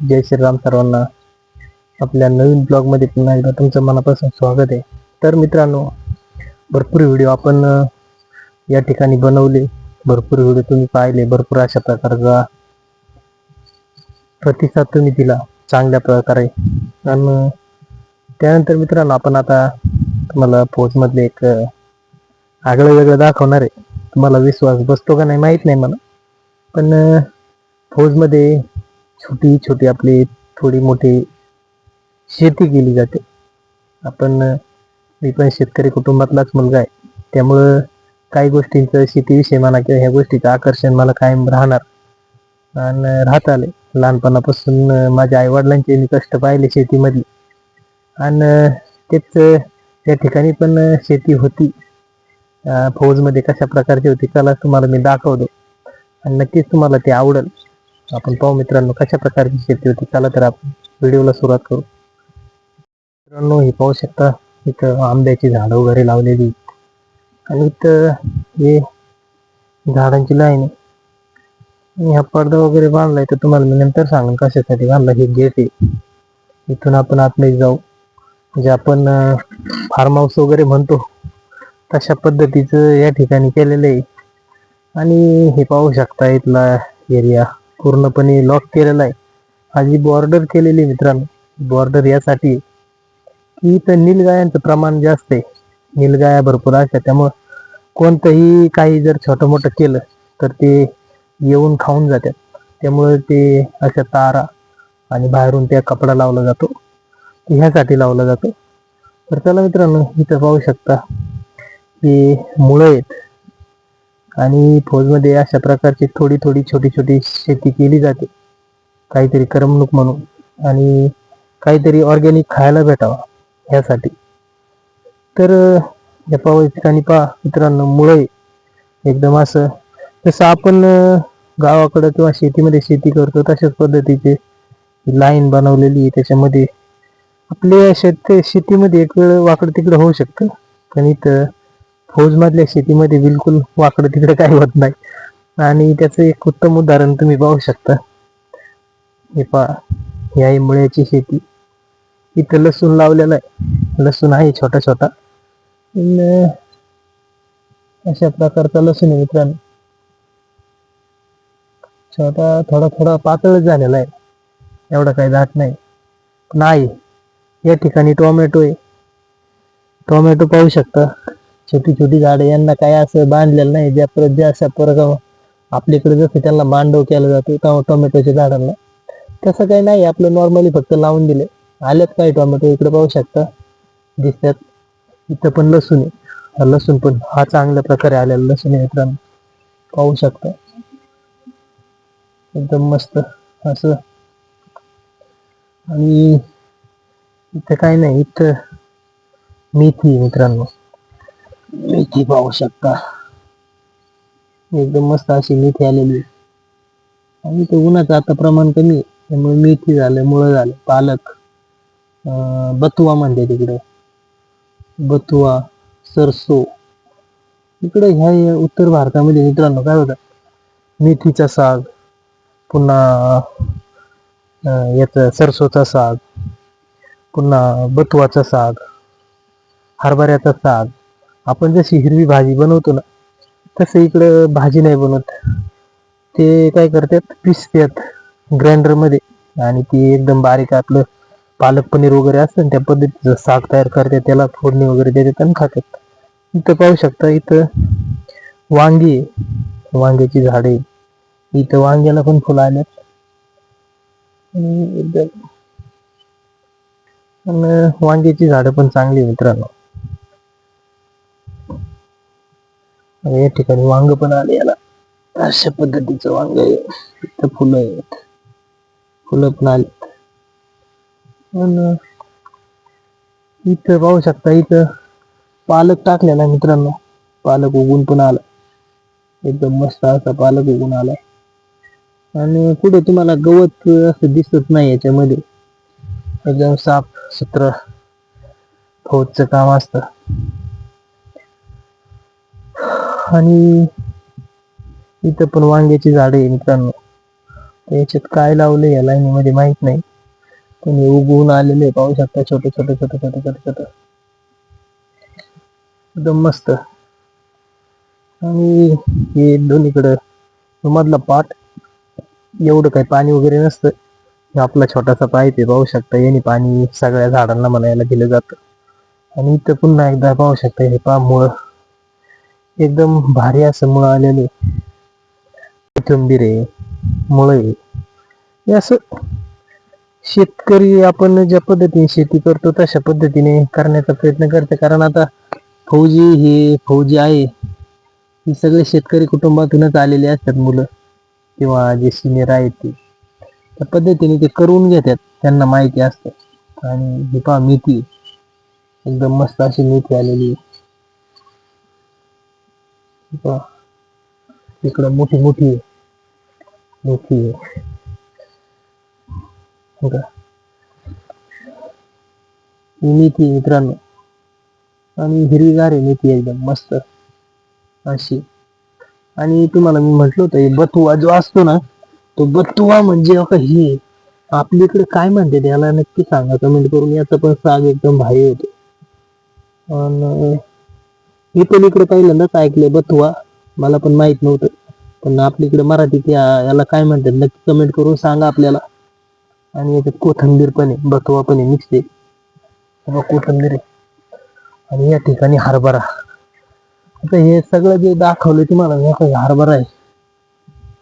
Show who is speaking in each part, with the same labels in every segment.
Speaker 1: जय श्रीराम सर्वांना. आपल्या नवीन ब्लॉगमध्ये पुन्हा एकदा तुमचं मनापासून स्वागत आहे. तर मित्रांनो भरपूर व्हिडिओ आपण या ठिकाणी बनवले. भरपूर व्हिडिओ तुम्ही पाहिले. भरपूर अशा प्रकारचा प्रतिसाद तुम्ही दिला. चांगल्या प्रकारे. आणि त्यानंतर मित्रांनो आपण आता तुम्हाला फौजमधले एक आगळं वेगळं दाखवणार आहे. तुम्हाला विश्वास बसतो का नाही माहीत नाही मला. पण फौजमध्ये छोटी छोटी आपली थोडी मोठी शेती केली जाते. आपण मी पण शेतकरी कुटुंबातलाच मुलगा आहे. त्यामुळं काही गोष्टींचं शेतीविषयी म्हणा किंवा ह्या गोष्टीचं आकर्षण मला कायम राहणार आणि राहत आले. लहानपणापासून माझ्या आईवडिलांचे मी कष्ट पाहिले शेतीमध्ये आणि तेच त्या ठिकाणी पण शेती होती. फौजमध्ये कशा प्रकारची होती त्याला तुम्हाला मी दाखवतो. आणि नक्कीच तुम्हाला ते आवडेल. आपण पाहू मित्रांनो कशा प्रकारची शेती होती. चला तर आपण व्हिडिओला सुरुवात करू. मित्रांनो हे पाहू शकता इथं आंब्याची झाडं वगैरे लावलेली आणि इथं हे झाडांची लाईन आहे. आणि हा पडदा वगैरे बांधलाय तर तुम्हाला मी नंतर सांगेन कशासाठी बांधला हे गेट आहे. इथून आपण आतमध्ये जाऊ. म्हणजे आपण फार्म हाऊस वगैरे म्हणतो तशा पद्धतीचं या ठिकाणी केलेलं आहे. आणि हे पाहू शकता इथला एरिया पूर्णपणे लॉक केलेला आहे. हा जी बॉर्डर केलेली आहे मित्रांनो. बॉर्डर यासाठी की इथं नीलगायांचं प्रमाण जास्त आहे. नीलगाया भरपूर असतात. त्यामुळं कोणतंही काही जर छोटं मोठं केलं तर ते येऊन खाऊन जातात. त्यामुळे ते अशा तारा आणि बाहेरून त्या कपडा लावला जातो. ह्यासाठी लावला जातो. तर चला मित्रांनो इथं पाहू शकता की मुळं आहेत. आणि फौजमध्ये अशा प्रकारची थोडी थोडी छोटी छोटी शेती केली जाते. काहीतरी करमणूक म्हणून आणि काहीतरी ऑर्गॅनिक खायला भेटावा ह्यासाठी. तर या पाव ठिकाणी पहा मित्रांनो मुळे एकदम असं जसं आपण गावाकडं किंवा शेतीमध्ये शेती करतो तशाच पद्धतीचे लाईन बनवलेली आहे. त्याच्यामध्ये आपल्या शेत शेतीमध्ये एक वेळ वाकडं तिकडं होऊ शकतं. पण इथं फौजमधल्या शेतीमध्ये बिलकुल वाकडं तिकडं काही होत नाही. आणि त्याचं एक उत्तम उदाहरण तुम्ही पाहू शकता. हे पहा ही आहे मुळ्याची शेती. इथं लसूण लावलेला आहे. लसूण आहे छोटा छोटा. अशा प्रकारचा लसूण आहे मित्रांनो. छोटा थोडा थोडा पातळच झालेला आहे. एवढा काही दाट नाही. पण आहे. या ठिकाणी टोमॅटो आहे. टोमॅटो पाहू शकता. छोटी छोटी झाडं यांना काय असं बांधलेलं नाही ज्या परत ज्या अशा परत आपल्याकडे जसं त्यांना मांडव केला जातो टोमॅटोच्या झाडांना. तसं काही नाही आपलं नॉर्मली फक्त लावून दिले. आलेत काही टोमॅटो? इकडे पाहू शकता. दिसतात. इथं पण लसूण आहे. लसूण पण हा चांगल्या प्रकारे आलेला लसूण आहे मित्रांनो. पाहू शकता. एकदम मस्त असं. आणि इथं काही नाही इथं मेथी मित्रांनो. मेथी पाहू शकता. एकदम मस्त अशी मेथी आलेली आणि ते उन्हाचं आता प्रमाण कमी आहे. त्यामुळे मेथी झालं मुळं झालं पालक अं, म्हणते तिकडे. बथुवा सरसो. इकडे ह्या उत्तर भारतामध्ये मित्रांनो काय होतं? मेथीचा साग पुन्हा याचा याचं सरसोचा साग पुन्हा बथुआचा साग हरभऱ्याचा साग आपण जशी हिरवी भाजी बनवतो ना तसं इकडं भाजी नाही बनवत. ते काय करतात पिसतात ग्राइंडरमध्ये आणि ती एकदम बारीक आपलं पालक पनीर वगैरे असतं ना त्या पद्धतीचं साग तयार करतात त्याला फोडणी वगैरे देतात आणि खातात. इथं पाहू शकता इथं वांगी वांग्याची झाडे इथं वांग्याला पण फुलं आल्यात. आणि एकदम वांग्याची झाडं पण चांगली मित्रांनो आणि या ठिकाणी वांग पण आले याला. अशा पद्धतीचं वांग आहे. इथं फुलं आहेत. फुलं पण आलेत. हो इथं पाहू शकता इथं पालक टाकलेला आहे मित्रांनो. पालक उगून पण आला. एकदम मस्त असा पालक उगून आलाय आणि पुढे तुम्हाला गवत असं दिसत नाही याच्यामध्ये. एकदम साफ सुत्र फौजचं काम असतं. आणि इथं पण वांग्याची झाडे आहे मित्रांनो. याच्यात काय लावले या लाईनीमध्ये म्हणजे माहीत नाही. पण हे उगवून आलेले पाहू शकता छोटे छोटे छोटे छोटे छोटे छोटे. एकदम मस्त. आणि हे दोन्हीकडं मधला पाट एवढं काही पाणी वगैरे नसतं. आपला छोटासा पाय ते पाहू शकता. याने पाणी सगळ्या झाडांना म्हणायला दिलं जातं. आणि इथं पुन्हा एकदा पाहू शकता हे पा मुळं. एकदम भारी असं मुळं आलेले. कोथिंबीर आहे मुळं. आहे हे असं शेतकरी आपण ज्या पद्धतीने शेती करतो तशा पद्धतीने करण्याचा प्रयत्न करते. कारण आता फौजी हे फौजी आहे. ही सगळे शेतकरी कुटुंबातूनच आलेले असतात मुलं. किंवा जे सिनियर आहेत ते. त्या पद्धतीने ते करून घेतात. त्यांना माहिती असतं. आणि ही पहा मेथी. एकदम मस्त अशी मेथी आलेली. आहे. इकडं मोठी मोठी. आहे. मेथी आहे का? मेथी मित्रांनो. आणि हिरवीगार आहे मेथी एकदम मस्त. अशी. आणि तुम्हाला मी म्हटलं होतं हे बथुआ जो असतो ना तो बथुआ म्हणजे ही आपली आपल्या इकडे काय म्हणते त्याला नक्की सांगा. कमेंट करून याचा पण साग एकदम भारी होतो. आणि मी पण इकडे पहिल्यांदाच ऐकलंय बथुआ मला पण माहीत नव्हतं. पण आपल्या इकडे मराठीत या- याला काय म्हणतात नक्की कमेंट करून सांगा आपल्याला. आणि याच्यात कोथंबीर पण आहे बथुआ पण आहे मिक्स आहे. कोथंबीर आहे. आणि या ठिकाणी हरभरा. आता हे सगळं जे दाखवलं तुम्हाला हे हरभरा आहे.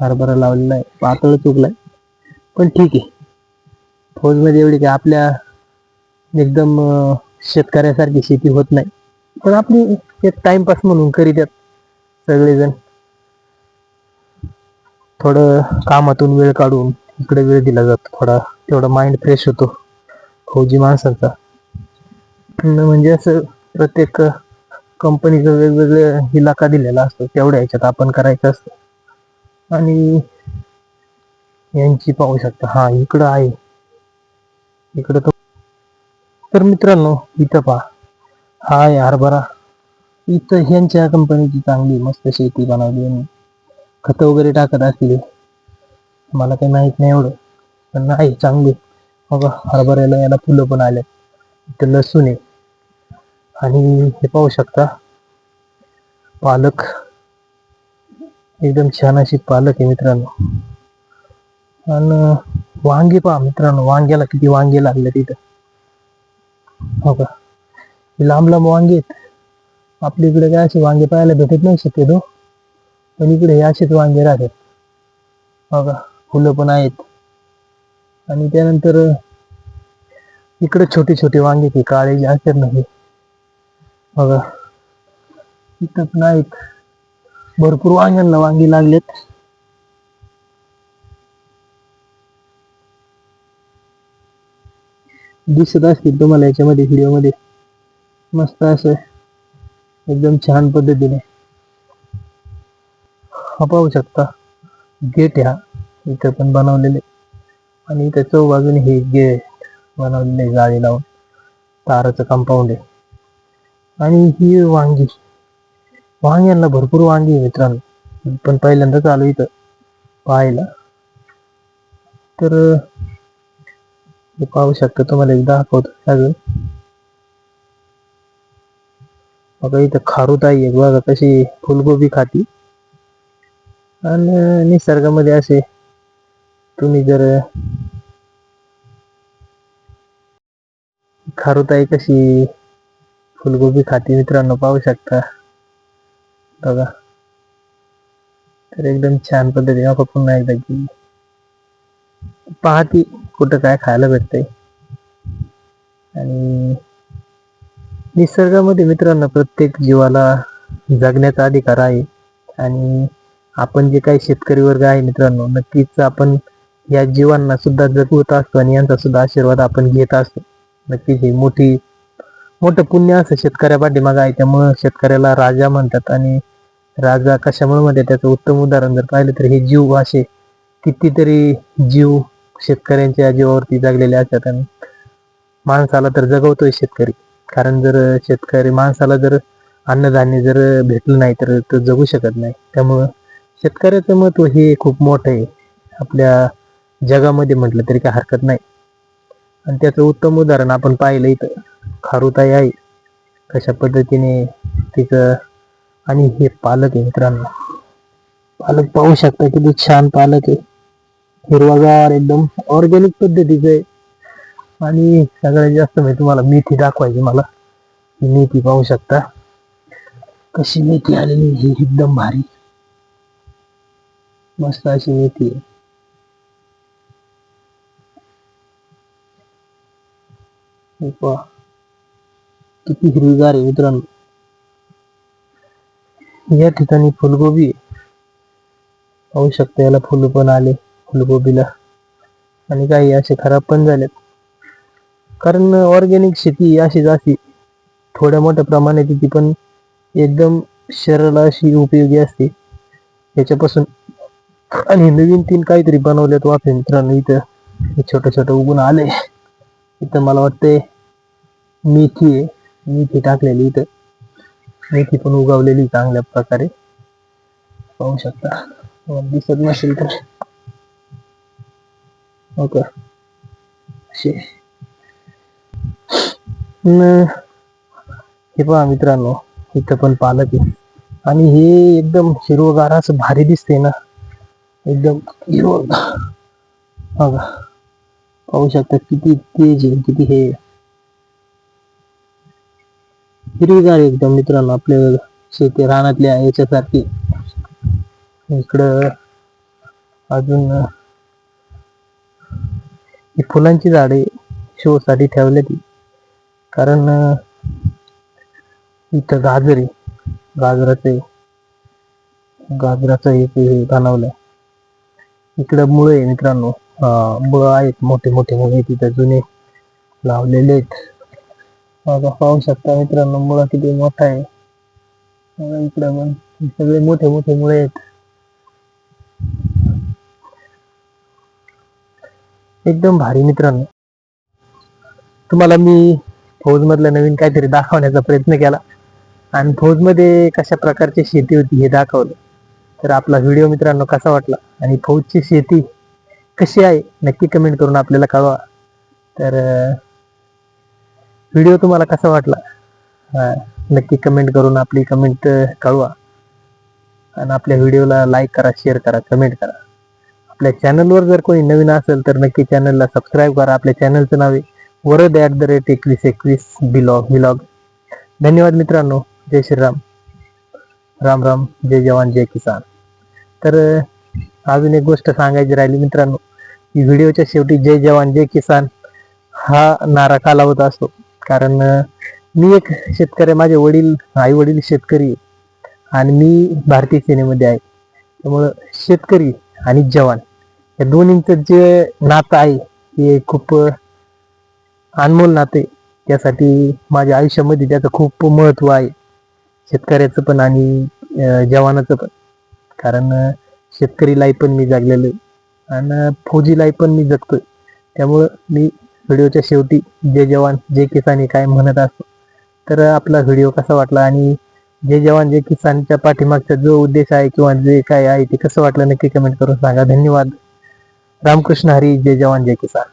Speaker 1: हरभरा लावलेला आहे. पातळ चुकलाय. पण ठीक आहे. फौजमध्ये एवढी काय आपल्या एकदम शेतकऱ्यासारखी शेती होत नाही. पण आपली एक टाइमपास म्हणून करीत आहेत सगळेजण. थोडं कामातून वेळ काढून इकडे वेळ दिला जातो. थोडा तेवढा माइंड फ्रेश होतो. फौजी माणसांचा. म्हणजे असं प्रत्येक कंपनीचं वेगवेगळं इलाका दिलेला असतो. तेवढ्या ह्याच्यात आपण करायचं असतं. आणि यांची पाहू शकता. हा इकडं आहे. इकडं तो तर मित्रांनो इथं पहा. हाय हरभरा इथं ह्यांच्या कंपनीची चांगली मस्त शेती बनवली आणि खतं वगैरे टाकत असले मला काही माहीत नाही एवढं. पण नाही चांगली. मग हरभऱ्याला याला फुलं पण आले. इथं लसूण आहे. आणि हे पाहू शकता. पालक. एकदम छान अशी पालक आहे मित्रांनो. आणि वांगे पहा मित्रांनो. वांग्याला किती वांगे लागले तिथं. हो का लांब लांब वांगे आहेत. आपल्या इकडे काय असे वांगे पाहायला भेटत नाही शक्यतो. पण इकडे हे असेच वांगे राहतात. बघा फुलं पण आहेत. आणि त्यानंतर इकडे छोटे छोटे वांगे ते काळे जे असतात ना हे. बघा इथं पण आहेत. भरपूर वांग्यांना वांगी लागलेत. दिसत असतील तुम्हाला याच्यामध्ये व्हिडिओमध्ये? मस्त असं. एकदम छान पद्धतीने. हा पाहू शकता. गेट ह्या इथं पण बनवलेले. आणि इथं चौबाजूने हे गेट बनवलेले जाळी लावून. ताराचं कंपाऊंड आहे. आणि ही वांगी. वांग्यांना भरपूर वांगी आहे मित्रांनो. पण पहिल्यांदाच आलो इथं. पाहायला. तर पाहू शकता तुम्हाला एकदा दाखवतो. सगळं. बघा इथं खारुताई आहे बघा कशी फुलगोबी खाती. आणि निसर्गामध्ये असे तुम्ही जर खारुताई कशी फुलगोबी खाती मित्रांनो पाहू शकता. बघा. तर एकदम छान पद्धतीने आपण पुन्हा एकदा की पाहती कुठं काय खायला भेटतंय. आणि निसर्गामध्ये मित्रांनो प्रत्येक जीवाला जगण्याचा अधिकार आहे. आणि आपण जे काही शेतकरी वर्ग आहे मित्रांनो नक्कीच आपण या जीवांना सुद्धा जगवत असतो आणि यांचा सुद्धा आशीर्वाद आपण घेत असतो. नक्कीच हे मोठी मोठं पुण्य असं शेतकऱ्या पाठीमागं आहे. त्यामुळं शेतकऱ्याला राजा म्हणतात आणि राजा कशामुळे म्हणतात? त्याचं उत्तम उदाहरण जर पाहिलं तर हे जीव असे कितीतरी जीव शेतकऱ्यांच्या जीवावरती जगलेले असतात आणि माणसाला तर जगवतोय शेतकरी. कारण जर शेतकरी माणसाला जर अन्नधान्य जर भेटलं नाही तर तो जगू शकत नाही. त्यामुळं शेतकऱ्याचं महत्त्व हे खूप मोठं आहे. आपल्या जगामध्ये म्हटलं तरी काय हरकत नाही. आणि त्याचं उत्तम उदाहरण आपण पाहिलं इथं. खारुताई आहे. कशा पद्धतीने तिचं आणि हे पालक आहे मित्रांनो. पालक पाहू शकता किती छान पालक आहे. हिरवागार एकदम ऑर्गॅनिक पद्धतीचं आहे. आणि सगळ्यात जास्त म्हणजे तुम्हाला मेथी दाखवायची मला. ही मेथी पाहू शकता. कशी मेथी आलेली ही एकदम भारी. मस्त अशी मेथी आहे. किती हिरवीगार आहे मित्रांनो. या ठिकाणी फुलगोबी पाहू शकता याला फुलं पण आले फुलगोबीला. आणि काही असे खराब पण झालेत. कारण ऑर्गॅनिक शेती ही अशीच अशी थोड्या मोठ्या प्रमाणात ती पण एकदम शरीराला अशी उपयोगी असते. याच्यापासून आणि नवीन तीन काहीतरी बनवलेत वाफे मित्रांनो इथं. छोटं छोटं उगून आले इथं मला वाटतंय मेथी आहे. मेथी टाकलेली इथं. मेथी पण उगवलेली चांगल्या प्रकारे. पाहू शकता. दिसत नसेल तर. ओके. का असे न हे पहा मित्रांनो इथं पण पालक आहे. आणि हे एकदम हिरवगार असं भारी दिसते ना. एकदम हिरव. हो पाहू शकता किती तेज आहे किती हे हिरवीगार एकदम मित्रांनो आपल्या शेती रानातल्या याच्यासारखी. इकडं अजून फुलांची झाडे शो साठी ठेवले ती कारण इथं गाजर आहे गाजराचे गाजराचं एक हे बनवलंय. इकडं मुळे आहे मित्रांनो. मुळं आहेत मोठे मोठे मुळे तिथं जुने लावलेले आहेत. बघा पाहू शकता मित्रांनो मुळा किती मोठा आहे. इकडं पण सगळे मोठे मोठे मुळे आहेत. एकदम भारी मित्रांनो. तुम्हाला मी फौज मधलं नवीन काहीतरी दाखवण्याचा प्रयत्न केला. आणि फौजमध्ये कशा प्रकारची शेती होती हे दाखवलं. तर आपला व्हिडिओ मित्रांनो कसा वाटला? आणि फौजची शेती कशी आहे? नक्की कमेंट करून आपल्याला कळवा. तर व्हिडिओ तुम्हाला कसा वाटला? नक्की कमेंट करून आपली कमेंट कळवा. आणि आपल्या व्हिडिओला लाईक करा शेअर करा कमेंट करा. आपल्या चॅनलवर जर कोणी नवीन असेल तर नक्की चॅनलला सबस्क्राईब करा. आपल्या चॅनलचं नाव आहे वरद ॲट द रेट एकवीस एकवीस बिलॉग बिलॉग. धन्यवाद मित्रांनो. जय श्रीराम. राम राम. जय जवान जय किसान. तर अजून एक गोष्ट सांगायची राहिली मित्रांनो. की व्हिडिओच्या शेवटी जय जवान जय किसान हा नारा का लावत असतो. कारण मी एक शेतकरी माझे वडील आई वडील शेतकरी आणि मी भारतीय सेनेमध्ये आहे. त्यामुळं शेतकरी आणि जवान या दोन्हींचं जे नातं आहे हे खूप अनमोल नाते. त्यासाठी माझ्या आयुष्यामध्ये त्याचं खूप महत्त्व आहे. शेतकऱ्याचं पण आणि जवानाचं पण. कारण शेतकरी लाईफ पण मी जगलेलं आहे. आणि फौजी लाईफ पण मी जगतोय. त्यामुळं मी व्हिडिओच्या शेवटी जय जवान जे किसान काय म्हणत असतो. तर आपला व्हिडिओ कसा वाटला आणि जे जवान जे किसानच्या पाठीमागचा जो उद्देश आहे किंवा जे काय आहे ते कसं वाटलं नक्की कमेंट करून सांगा. धन्यवाद. रामकृष्ण हरी जय जवान जय किसान.